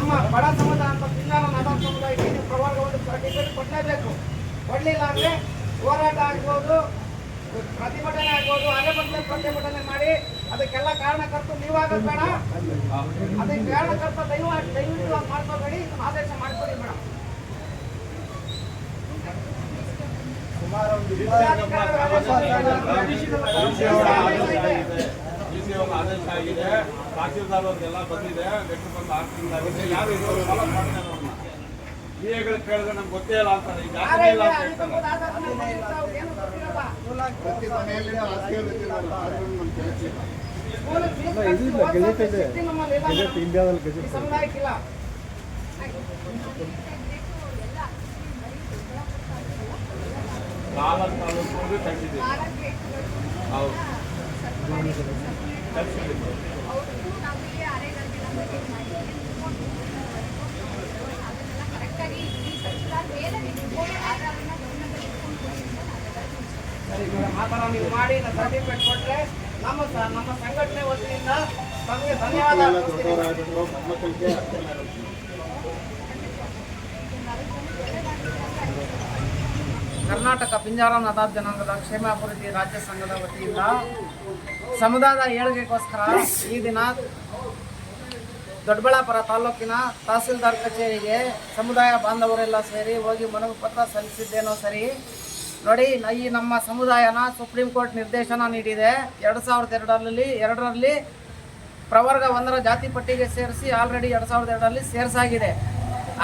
ನಮ್ಮ ಬಡ ಸಮುದಾಯ ಅಂತ ಪಿಂಗಾರ ನಾಡ ಸಮುದಾಯಕ್ಕೆ ನೀವು ಒಂದು ಸರ್ಟಿಫಿಕೇಟ್ ಕೊಡಲೇಬೇಕು. ಕೊಡಲಿಲ್ಲ ಅಂದರೆ ಹೋರಾಟ ಆಗ್ಬೋದು ಪ್ರತಿಭಟನೆ ಆಗ್ಬೋದು ಅದೇ ಬಂದ ಪ್ರತಿಭಟನೆ ಮಾಡಿ ಅದಕ್ಕೆಲ್ಲ ಕಾರಣಕರ್ತರು ನೀವಾಗೋದು ಬೇಡ. ಅದಕ್ಕೆ ಕಾರಣಕರ್ತ ದೈವ ದಯವಿಟ್ಟು ಮಾಡ್ಕೋಬೇಡಿ ಇದನ್ನ ಆದೇಶ ಮಾಡ್ಕೊಡಿ ಮೇಡಮ್ ಕುಮಾರ ಅವ್ರ ಆದೇಶ ಆಗಿದೆ. ತಹಸೀಲ್ದಾರ್ ಅವ್ರಿಗೆಲ್ಲ ಬಂದಿದೆ. ಲೆಟರ್ ಬಂದು ಆರು ತಿಂಗಳಾಗಿದೆ ಯಾರು ಫಾಲೋ ಮಾಡ್ತಾರೆ ಅವ್ರನ್ನ. ಕೇಳಿದ್ರೆ ನಮ್ಗೆ ಗೊತ್ತೇ ಇಲ್ಲ ಅಂತಾರೆ. ಈಗ ಯಾರೇ ಜಾಸ್ತಿ ಇಲ್ಲ ಅಂತ ಹೇಳ್ತಾರೆ. ಪ್ರತಿ ಮನೆಯಲ್ಲಿ ಮೇಡಮ್. ಈ ಸಮುದಾಯಕ್ಕಿಲ್ಲ ನಾಲ್ಕು ತಾಲೂಕು ಕಟ್ಟಿದ್ದೀವಿ ಹೌದು. ಆ ಥರ ನೀವು ಮಾಡಿ ಸರ್ಟಿಫಿಕೇಟ್ ಕೊಟ್ಟರೆ ನಮ್ಮ ನಮ್ಮ ಸಂಘಟನೆ ವತಿಯಿಂದ ತಮಗೆ ಧನ್ಯವಾದ ಕರ್ನಾಟಕ, ಪಿಂಜಾರ ನದಾದ ಜನಾಂಗದ ಕ್ಷೇಮಾಭಿವೃದ್ಧಿ ರಾಜ್ಯ ಸಂಘದ ವತಿಯಿಂದ ಸಮುದಾಯದ ಏಳಿಗೆಗೋಸ್ಕರ ಈ ದಿನ ದೊಡ್ಡಬಳ್ಳಾಪುರ ತಾಲೂಕಿನ ತಹಸೀಲ್ದಾರ್ ಕಚೇರಿಗೆ ಸಮುದಾಯ ಬಾಂಧವರೆಲ್ಲ ಸೇರಿ ಹೋಗಿ ಮನವಿ ಪತ್ರ ಸಲ್ಲಿಸಿದ್ದೇನೋ ಸರಿ. ನೋಡಿ ಈ ನಮ್ಮ ಸಮುದಾಯನ ಸುಪ್ರೀಂ ಕೋರ್ಟ್ ನಿರ್ದೇಶನ ನೀಡಿದೆ. ಎರಡು ಸಾವಿರದ ಎರಡರಲ್ಲಿ ಎರಡರಲ್ಲಿ ಪ್ರವರ್ಗ ಒಂದರ ಜಾತಿ ಪಟ್ಟಿಗೆ ಸೇರಿಸಿ ಆಲ್ರೆಡಿ ಎರಡು ಸಾವಿರದ ಎರಡರಲ್ಲಿ ಸೇರಿಸಾಗಿದೆ.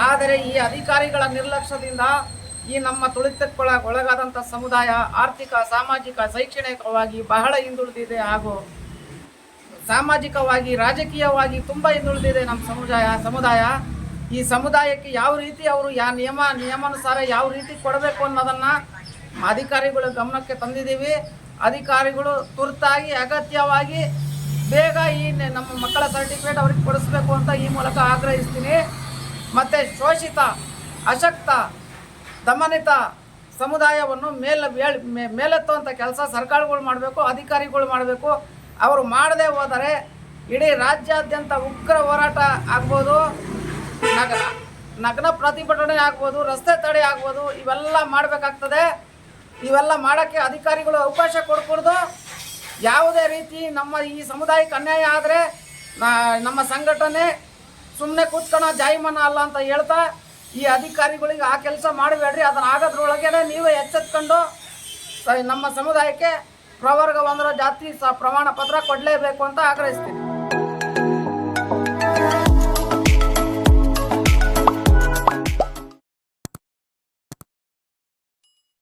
ಆದರೆ ಈ ಅಧಿಕಾರಿಗಳ ನಿರ್ಲಕ್ಷ್ಯದಿಂದ ಈ ನಮ್ಮ ತುಳಿತಕ್ಕೊಳ ಒಳಗಾದಂಥ ಸಮುದಾಯ ಆರ್ಥಿಕ, ಸಾಮಾಜಿಕ, ಶೈಕ್ಷಣಿಕವಾಗಿ ಬಹಳ ಹಿಂದುಳಿದಿದೆ ಹಾಗೂ ಸಾಮಾಜಿಕವಾಗಿ, ರಾಜಕೀಯವಾಗಿ ತುಂಬ ಹಿಂದುಳಿದಿದೆ ನಮ್ಮ ಸಮುದಾಯ ಸಮುದಾಯ. ಈ ಸಮುದಾಯಕ್ಕೆ ಯಾವ ರೀತಿ ಅವರು ಯಾ ನಿಯಮ, ನಿಯಮಾನುಸಾರ ಯಾವ ರೀತಿ ಕೊಡಬೇಕು ಅನ್ನೋದನ್ನು ಅಧಿಕಾರಿಗಳ ಗಮನಕ್ಕೆ ತಂದಿದ್ದೀವಿ. ಅಧಿಕಾರಿಗಳು ತುರ್ತಾಗಿ, ಅಗತ್ಯವಾಗಿ ಬೇಗ ಈ ನಮ್ಮ ಮಕ್ಕಳ ಸರ್ಟಿಫಿಕೇಟ್ ಅವ್ರಿಗೆ ಕೊಡಿಸ್ಬೇಕು ಅಂತ ಈ ಮೂಲಕ ಆಗ್ರಹಿಸ್ತೀನಿ. ಮತ್ತು ಶೋಷಿತ, ಅಶಕ್ತ ದಮನಿತ ಸಮುದಾಯವನ್ನು ಮೇಲೆ ಮೇಲೆತ್ತುವಂಥ ಕೆಲಸ ಸರ್ಕಾರಗಳು ಮಾಡಬೇಕು, ಅಧಿಕಾರಿಗಳು ಮಾಡಬೇಕು. ಅವರು ಮಾಡದೇ ಹೋದರೆ ಇಡೀ ರಾಜ್ಯಾದ್ಯಂತ ಉಗ್ರ ಹೋರಾಟ ಆಗ್ಬೋದು ನಗರ ನಗ್ನ ಪ್ರತಿಭಟನೆ ಆಗ್ಬೋದು, ರಸ್ತೆ ತಡೆ ಆಗ್ಬೋದು, ಇವೆಲ್ಲ ಮಾಡಬೇಕಾಗ್ತದೆ. ಇವೆಲ್ಲ ಮಾಡೋಕ್ಕೆ ಅಧಿಕಾರಿಗಳು ಅವಕಾಶ ಕೊಡ್ಕೊಡ್ದು. ಯಾವುದೇ ರೀತಿ ನಮ್ಮ ಈ ಸಮುದಾಯಕ್ಕೆ ಅನ್ಯಾಯ ಆದರೆ ನಮ್ಮ ಸಂಘಟನೆ ಸುಮ್ಮನೆ ಕೂತ್ಕೊಳ್ಳೋ ಜಾಯಿಮಾನ ಅಲ್ಲ ಅಂತ ಹೇಳ್ತಾ ಈ ಅಧಿಕಾರಿಗಳಿಗೆ ಆ ಕೆಲಸ ಮಾಡಬೇಡ್ರಿ, ಅದನ್ನ ಆಗೋದ್ರೊಳಗೇನೆ ನೀವೇ ಎಚ್ಚೆತ್ಕೊಂಡು ನಮ್ಮ ಸಮುದಾಯಕ್ಕೆ ಪ್ರವರ್ಗ ಒಂದರ ಜಾತಿ ಸ ಪ್ರಮಾಣ ಪತ್ರ ಕೊಡಲೇಬೇಕು ಅಂತ ಆಗ್ರಹಿಸ್ತೀನಿ.